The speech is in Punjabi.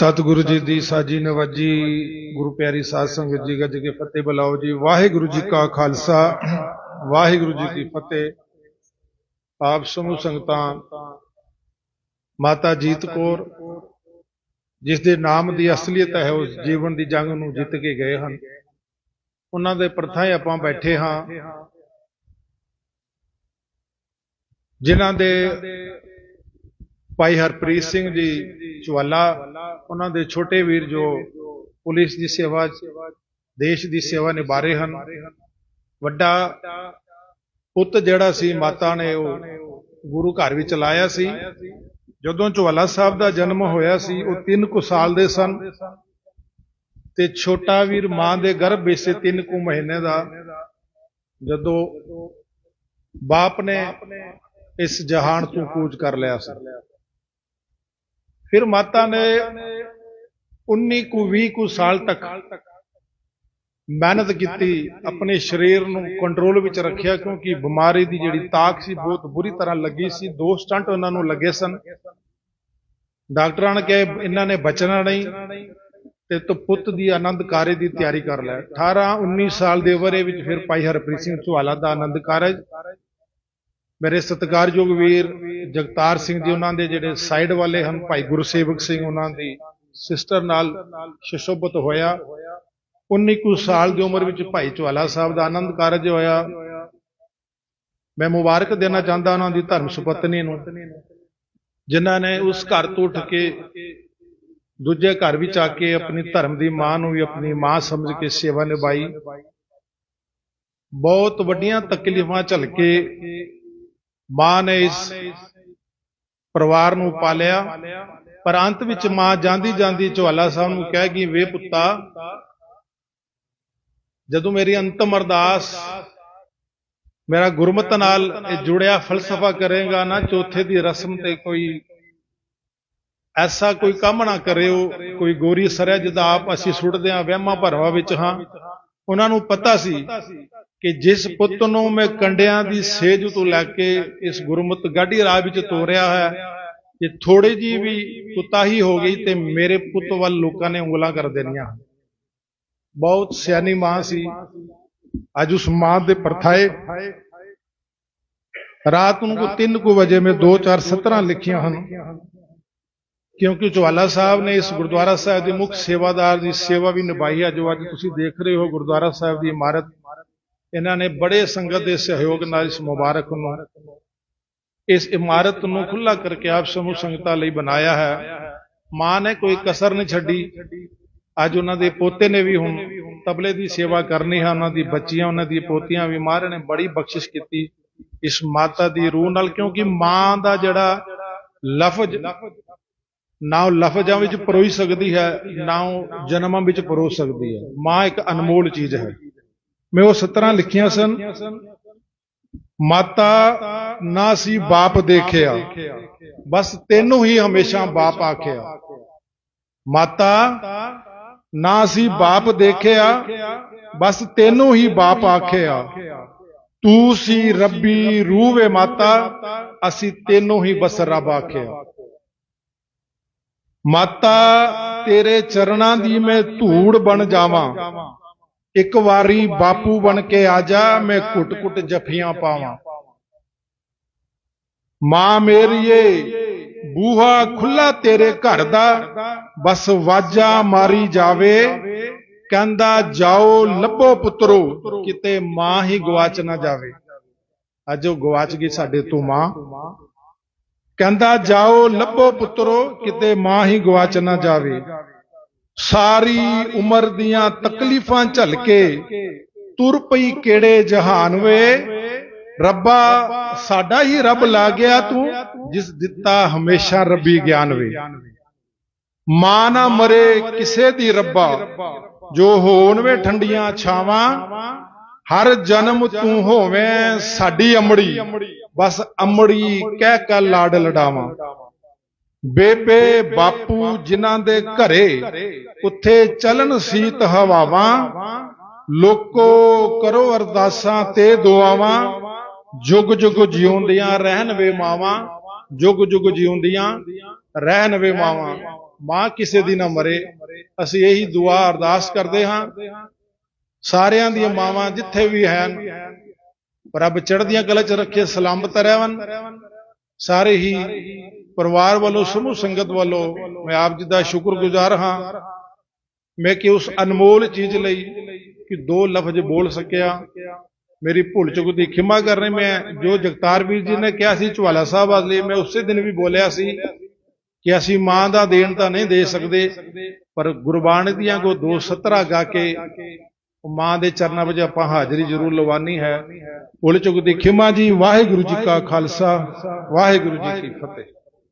ਸਤਿਗੁਰੂ ਜੀ ਦੀ ਸਾਜੀ ਨਵਾਜੀ, ਗੁਰੂ ਪਿਆਰੀ ਸਾਧ ਸੰਗਤ ਜੀ, ਗੱਜ ਕੇ ਫਤਿਹ ਬੁਲਾਓ ਜੀ। ਵਾਹਿਗੁਰੂ ਜੀ ਕਾ ਖਾਲਸਾ, ਵਾਹਿਗੁਰੂ ਜੀ ਕੀ ਫਤਿਹ। ਆਪ ਸਮੂਹ ਸੰਗਤਾਂ, ਮਾਤਾ ਜੀਤ ਕੌਰ, ਜਿਸ ਦੇ ਨਾਮ ਦੀ ਅਸਲੀਅਤ ਹੈ, ਉਸ ਜੀਵਨ ਦੀ ਜੰਗ ਨੂੰ ਜਿੱਤ ਕੇ ਗਏ ਹਨ। ਉਹਨਾਂ ਦੇ ਪ੍ਰਥਾਏ ਆਪਾਂ ਬੈਠੇ ਹਾਂ। ਜਿਨ੍ਹਾਂ ਦੇ ਭਾਈ ਹਰਪ੍ਰੀਤ ਸਿੰਘ ਜੀ ਚਵਾਲਾ, ਉਹਨਾਂ ਦੇ ਛੋਟੇ ਵੀਰ ਜੋ ਪੁਲਿਸ ਦੀ ਸੇਵਾ, ਦੇਸ਼ ਦੀ ਸੇਵਾ ਨਿਭਾ ਰਹੇ ਹਨ। ਵੱਡਾ ਪੁੱਤ ਜਿਹੜਾ ਸੀ, ਮਾਤਾ ਨੇ ਉਹ ਗੁਰੂ ਘਰ ਵਿੱਚ ਲਾਇਆ ਸੀ। ਜਦੋਂ ਚਵਾਲਾ ਸਾਹਿਬ ਦਾ ਜਨਮ ਹੋਇਆ ਸੀ, ਉਹ 3 ਕੁ ਸਾਲ ਦੇ ਸਨ। ਤੇ ਛੋਟਾ ਵੀਰ ਮਾਂ ਦੇ ਗਰਭ ਵਿੱਚ ਸੀ 3 ਕੁ ਮਹੀਨੇ ਦਾ, ਜਦੋਂ ਬਾਪ ਨੇ ਇਸ ਜਹਾਨ ਤੋਂ ਕੂਚ ਕਰ ਲਿਆ ਸੀ। ਫਿਰ ਮਾਤਾ ਨੇ 19 ਕੁ 20 ਕੁ ਸਾਲ ਤੱਕ ਮਿਹਨਤ ਕੀਤੀ, ਆਪਣੇ ਸਰੀਰ ਨੂੰ ਕੰਟਰੋਲ ਵਿੱਚ ਰੱਖਿਆ, ਕਿਉਂਕਿ ਬਿਮਾਰੀ ਦੀ ਜਿਹੜੀ ਤਾਕ ਸੀ ਬਹੁਤ ਬੁਰੀ ਤਰ੍ਹਾਂ ਲੱਗੀ ਸੀ। ਦੋ ਸਟੰਟ ਉਹਨਾਂ ਨੂੰ ਲੱਗੇ ਸਨ। ਡਾਕਟਰਾਂ ਨੇ ਕਿਹਾ, ਇਹਨਾਂ ਨੇ ਬਚਣਾ ਨਹੀਂ ਤੇ ਤੂੰ ਪੁੱਤ ਦੀ ਆਨੰਦ ਕਾਰਜ ਦੀ ਤਿਆਰੀ ਕਰ ਲੈ। 18 19 ਸਾਲ ਦੇ ਵਰੇ ਵਿੱਚ ਫਿਰ ਭਾਈ ਹਰਪ੍ਰੀਤ ਸਿੰਘ ਚੋਹਾਲਾ ਦਾ ਆਨੰਦ ਕਾਰਜ ਮੇਰੇ ਸਤਿਕਾਰਯੋਗ ਵੀਰ ਜਗਤਾਰ ਸਿੰਘ ਜੀ, ਉਹਨਾਂ ਦੇ ਜਿਹੜੇ ਸਾਈਡ ਵਾਲੇ ਹਨ, ਭਾਈ ਗੁਰਸੇਵਕ ਸਿੰਘ ਉਹਨਾਂ ਦੀ ਸਿਸਟਰ ਨਾਲ ਸ਼ਸ਼ੋਭਤ ਹੋਇਆ। 19 ਕੁ ਸਾਲ ਦੀ ਉਮਰ ਵਿੱਚ ਭਾਈ ਚਵਾਲਾ ਸਾਹਿਬ ਦਾ ਆਨੰਦ ਕਾਰਜ ਹੋਇਆ। ਮੈਂ ਮੁਬਾਰਕ ਦੇਣਾ ਚਾਹੁੰਦਾ ਉਹਨਾਂ ਦੀ ਧਰਮ ਸੁਪਤਨੀ ਨੂੰ, ਜਿਨ੍ਹਾਂ ਨੇ ਉਸ ਘਰ ਤੋਂ ਉੱਠ ਕੇ ਦੂਜੇ ਘਰ ਵਿੱਚ ਆ ਕੇ ਆਪਣੀ ਧਰਮ ਦੀ ਮਾਂ ਨੂੰ ਵੀ ਆਪਣੀ ਮਾਂ ਸਮਝ ਕੇ ਸੇਵਾ ਨਿਭਾਈ। ਬਹੁਤ ਵੱਡੀਆਂ ਤਕਲੀਫਾਂ ਝੱਲ ਕੇ ਮਾਂ ਨੇ ਇਸ ਪਰਿਵਾਰ ਨੂੰ ਪਾਲਿਆ, ਪਰ ਅੰਤ ਵਿੱਚ ਮਾਂ ਜਾਂਦੀ ਜਾਂਦੀ ਚਵਾਲਾ ਸਾਹਿਬ ਨੂੰ ਕਹਿ ਵੇ ਪੁੱਤਾ, ਜਦੋਂ ਮੇਰੀ ਅੰਤਮ ਅਰਦਾਸ ਮੇਰਾ ਗੁਰਮਤ ਨਾਲ ਇਹ ਜੁੜਿਆ ਫਲਸਫਾ ਕਰੇਗਾ, ਨਾ ਚੌਥੇ ਦੀ ਰਸਮ ਤੇ ਕੋਈ ਐਸਾ ਕੋਈ ਕੰਮ ਨਾ ਕਰਿਓ, ਕੋਈ ਗੋਰੀ ਸਰਿਆ ਜਿਹਦਾ ਆਪ ਅਸੀਂ ਸੁੱਟਦੇ ਆ, ਵਹਿਮਾਂ ਭਰਵਾ ਵਿੱਚ ਹਾਂ। ਉਹਨਾਂ ਨੂੰ ਪਤਾ ਸੀ ਕਿ ਜਿਸ ਪੁੱਤ ਨੂੰ ਮੈਂ ਕੰਡਿਆਂ ਦੀ ਸੇਜ ਤੋਂ ਲੈ ਕੇ ਇਸ ਗੁਰਮਤ ਗਾਢੀ ਰਾਹ ਵਿੱਚ ਤੋਰਿਆ ਹੋਇਆ ਜੇ ਥੋੜੀ ਜੀ ਵੀ ਕੁਤਾਹੀ ਹੋ ਗਈ ਤੇ ਮੇਰੇ ਪੁੱਤ ਵੱਲ ਲੋਕਾਂ ਨੇ ਉਂਗਲਾਂ ਕਰ ਦੇਣੀਆਂ। ਬਹੁਤ ਸਿਆਣੀ ਮਾਂ ਸੀ। ਅੱਜ ਉਸ ਮਾਂ ਦੇ ਪਰਥਾਏ ਰਾਤ ਨੂੰ ਕੋ 3 ਕੁ ਵਜੇ ਮੈਂ 2 4 17 ਲਿਖੀਆਂ ਹਨ। ਕਿਉਂਕਿ ਚਵਾਲਾ ਸਾਹਿਬ ਨੇ ਇਸ ਗੁਰਦੁਆਰਾ ਸਾਹਿਬ ਦੇ ਮੁੱਖ ਸੇਵਾਦਾਰ ਦੀ ਸੇਵਾ ਵੀ ਨਿਭਾਈ ਹੈ, ਜੋ ਅੱਜ ਤੁਸੀਂ ਦੇਖ ਰਹੇ ਹੋ ਗੁਰਦੁਆਰਾ ਸਾਹਿਬ ਦੀ ਇਮਾਰਤ। ਇਹਨਾਂ ਨੇ ਬੜੇ ਸੰਗਤ ਦੇ ਸਹਿਯੋਗ ਨਾਲ ਇਸ ਮੁਬਾਰਕ ਨੂੰ ਇਸ ਇਮਾਰਤ ਨੂੰ ਖੁੱਲਾ ਕਰਕੇ ਆਪ ਸਮੂਹ ਸੰਗਤਾਂ ਲਈ ਬਣਾਇਆ ਹੈ। ਮਾਂ ਨੇ ਕੋਈ ਕਸਰ ਨਹੀਂ ਛੱਡੀ। ਅੱਜ ਉਹਨਾਂ ਦੇ ਪੋਤੇ ਨੇ ਵੀ ਹੁਣ ਤਬਲੇ ਦੀ ਸੇਵਾ ਕਰਨੀ ਹੈ। ਉਹਨਾਂ ਦੀ ਬੱਚੀਆਂ, ਉਹਨਾਂ ਦੀ ਪੋਤੀਆਂ ਵੀ ਮਹਾਰਾਜ ਨੇ ਬੜੀ ਬਖਸ਼ਿਸ਼ ਕੀਤੀ ਇਸ ਮਾਤਾ ਦੀ ਰੂਹ ਨਾਲ, ਕਿਉਂਕਿ ਮਾਂ ਦਾ ਜਿਹੜਾ ਲਫ਼ਜ਼, ਨਾ ਉਹ ਲਫ਼ਜ਼ਾਂ ਵਿੱਚ ਪਰੋਈ ਸਕਦੀ ਹੈ, ਨਾ ਉਹ ਜਨਮਾਂ ਵਿੱਚ ਪਰੋ ਸਕਦੀ ਹੈ। ਮਾਂ ਇੱਕ ਅਨਮੋਲ ਚੀਜ਼ ਹੈ। ਮੈਂ ਉਹ 17 ਲਿਖੀਆਂ ਸਨ। ਮਾਤਾ ਨਾ ਸੀ ਬਾਪ ਦੇਖਿਆ। ਬਸ ਤੈਨੂੰ ਹੀ ਹਮੇਸ਼ਾ ਬਾਪ ਆਖਿਆ। ਮਾਤਾ ਨਾ ਸੀ ਬਾਪ ਦੇਖਿਆ। ਬਸ ਤੈਨੂੰ ਹੀ ਬਾਪ ਆਖਿਆ। ਤੂੰ ਸੀ ਰੱਬੀ ਰੂਹ ਵੇ ਮਾਤਾ। ਅਸੀਂ ਤੈਨੂੰ ਹੀ ਬਸ ਰੱਬ ਆਖਿਆ। ਮਾਤਾ, ਤੇਰੇ ਚਰਨਾਂ ਦੀ ਮੈਂ ਧੂੜ ਬਣ ਜਾਵਾਂ। ਇੱਕ ਵਾਰੀ ਬਾਪੂ ਬਣ ਕੇ ਆ ਜਾ, ਮੈਂ ਕੁੱਟ ਕੁੱਟ ਜਫੀਆਂ ਪਾਵਾਂ। ਮਾਂ ਮੇਰੀਏ, ਬੂਹਾ ਖੁੱਲਾ ਤੇਰੇ ਘਰ ਦਾ, ਬਸ ਵਾਜਾ ਮਾਰੀ ਜਾਵੇ। ਕਹਿੰਦਾ, ਜਾਓ, ਲੱਭੋ ਪੁੱਤਰੋ, ਕਿਤੇ ਮਾਂ ਹੀ ਗਵਾਚ ਨਾ ਜਾਵੇ। ਅੱਜ ਉਹ ਗਵਾਚ ਗਈ ਸਾਡੇ ਤੋਂ ਮਾਂ। ਕਹਿੰਦਾ, ਜਾਓ, ਲੱਭੋ ਪੁੱਤਰੋ, ਕਿਤੇ ਮਾਂ ਹੀ ਗਵਾਚ ਨਾ ਜਾਵੇ। ਸਾਰੀ ਉਮਰ ਦੀਆਂ ਤਕਲੀਫਾਂ ਝੱਲ ਕੇ ਤੁਰ ਪਈ ਕਿਹੜੇ ਜਹਾਨ ਵੇ? ਰੱਬਾ, ਸਾਡਾ ਹੀ ਰੱਬ ਲਾ ਗਿਆ ਤੂੰ, ਜਿਸ ਦਿੱਤਾ ਹਮੇਸ਼ਾ ਰੱਬੀ ਗਿਆਨ ਵੇ। ਮਾਂ ਨਾ ਮਰੇ ਕਿਸੇ ਦੀ ਰੱਬਾ, ਜੋ ਹੋਣ ਵੇ ਠੰਡੀਆਂ ਛਾਵਾਂ, ਹਰ ਜਨਮ ਤੂੰ ਹੋਵੇਂ ਸਾਡੀ ਅਮੜੀ, ਬਸ ਅਮੜੀ ਕਹਿ ਕੇ ਲਾਡ ਲੜਾਵਾਂ। ਬੇਬੇ ਬਾਪੂ ਜਿਨ੍ਹਾਂ ਦੇ ਘਰੇ ਉੱਥੇ ਚਲਨ ਸੀਤ ਹਵਾਵਾਂ ਲੋਕੋ ਕਰੋ ਅਰਦਾਸਾਂ ਤੇ ਦੁਆਵਾਂ ਜੁਗ ਜੁਗ ਜਿਉਂਦੀਆਂ ਰਹਿਣ ਵੇ ਮਾਵਾਂ ਜੁਗ ਜੁਗ ਜਿਉਂਦੀਆਂ ਰਹਿਣ ਵੇ ਮਾਵਾਂ। ਮਾਂ ਕਿਸੇ ਦੀ ਨਾ ਮਰੇ ਅਸੀਂ ਇਹੀ ਦੁਆ ਅਰਦਾਸ ਕਰਦੇ ਹਾਂ। ਸਾਰਿਆਂ ਦੀਆਂ ਮਾਵਾਂ ਜਿੱਥੇ ਵੀ ਹਨ ਰੱਬ ਚੜ੍ਹਦੀਆਂ ਕਲਾ ਚ ਰੱਖੇ ਸਲਾਮਤ ਰਹਿਵਨ। ਸਾਰੇ ਹੀ ਪਰਿਵਾਰ ਵੱਲੋਂ, ਸਮੂਹ ਸੰਗਤ ਵੱਲੋਂ ਮੈਂ ਆਪ ਜੀ ਦਾ ਸ਼ੁਕਰਗੁਜ਼ਾਰ ਹਾਂ। ਮੈਂ ਕਿ ਉਸ ਅਨਮੋਲ ਚੀਜ਼ ਲਈ ਕਿ ਦੋ ਲਫ਼ਜ਼ ਬੋਲ ਸਕਿਆ। ਮੇਰੀ ਭੁੱਲ ਚੁੱਕ ਦੀ ਖਿਮਾ ਕਰਨੀ ਮੈਂ। ਜੋ ਜਗਤਾਰ ਵੀਰ ਜੀ ਨੇ ਕਿਹਾ ਸੀ ਚਵਾਲਾ ਸਾਹਿਬ ਵਾਲੇ ਮੈਂ ਉਸੇ ਦਿਨ ਵੀ ਬੋਲਿਆ ਸੀ ਕਿ ਅਸੀਂ ਮਾਂ ਦਾ ਦੇਣ ਤਾਂ ਨਹੀਂ ਦੇ ਸਕਦੇ, ਪਰ ਗੁਰਬਾਣੀ ਦੀਆਂ ਕੋ ਦੋ ਸਤਰਾ ਗਾ ਕੇ ਮਾਂ ਦੇ ਚਰਨਾਂ ਵਿੱਚ ਆਪਾਂ ਹਾਜ਼ਰੀ ਜ਼ਰੂਰ ਲਵਾਨੀ ਹੈ। ਭੁੱਲ ਚੁੱਕ ਦੀ ਖਿਮਾ ਜੀ, ਵਾਹਿਗੁਰੂ ਜੀ ਕਾ ਖਾਲਸਾ, ਵਾਹਿਗੁਰੂ ਜੀ ਕੀ ਫਤਿਹ।